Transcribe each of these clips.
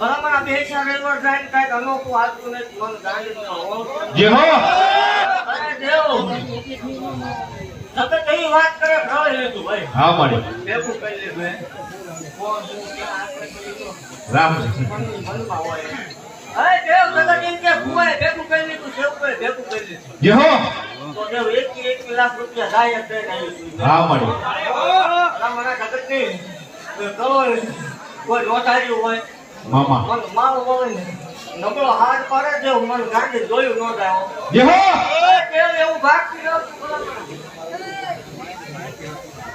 ભલામણ આ બે ચાર રેલવે ટ્રેન કાંઈક અનોખું હાલતું નથી. મને ન હોય. જે હો અરે દેવ. વાત કરે પ્રળય લેતું ભાઈ. હા કરી કરી. રામ મન- મનમાં હોય. અરે દેવ એમ કે ફુવાએ ભેગું કરી લીધું, સેવકોએ ભેગું કરી લીધું. જે હો તો દેવ એક એકી લાખ રૂપિયા જાય જ દઈને. હા માડી ભલામણ આ જગતની કોઈ નોંધાર્યું હોય મામા. મન મારો હોય નબળો હાથ પડે છે મન ગાડી જોયું ન જાય જેહો એ કેમ એવું ભાગતી?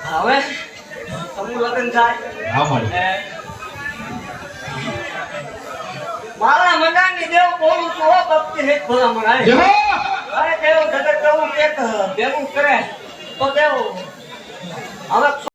હવે તમને લગન થાય. હા મળે. મારા મનાની દેવ બોલું છું હો ભક્તિ નહીં ખોલા આય. જેહો અરે કેવું જગત કેવું એક ભેગું કરે. તો દેવ હવે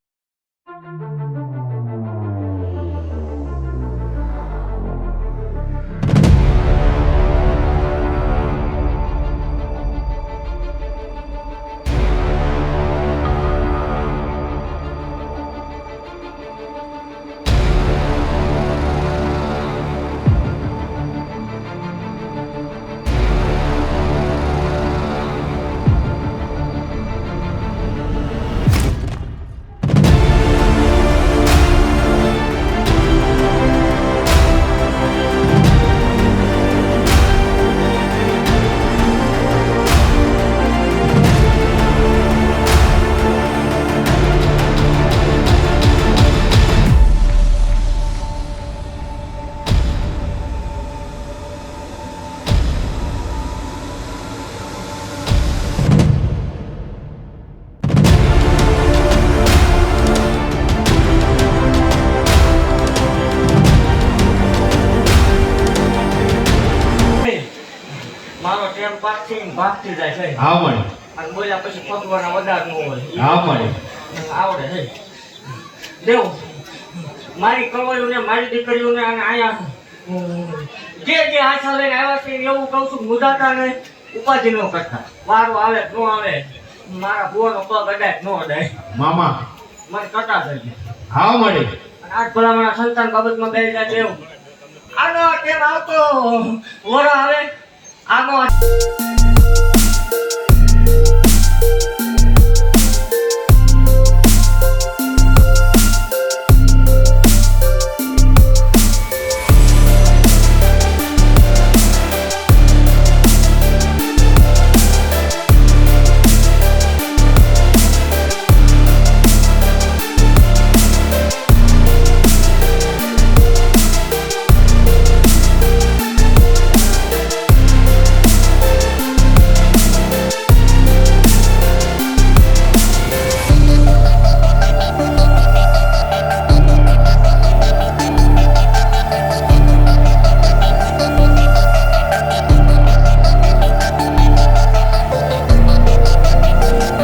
મારો પાછી ભાગતી જાય છે. હા માડી અને બોલ્યા પછી પગવાના વધારે ન હોય. હા માડી આવડે છે. દેવ મારી કવાયોને મારી દીકરીઓને અને અહીંયા જે જે આશા લઈને આવ્યા છે એવું કહું છું મુદાતા ને ઉપાધિ ન કરતા. વારો આવે ન આવે મારા ભુવાનો પગ અડાય ન અડાય. મામા. મને કટા થઈ હા માડી આઠ ભલામણા સંતાન બાબતમાં બે જાય દેવ. આનો ટેમ આવતો. વરો આવે 阿公。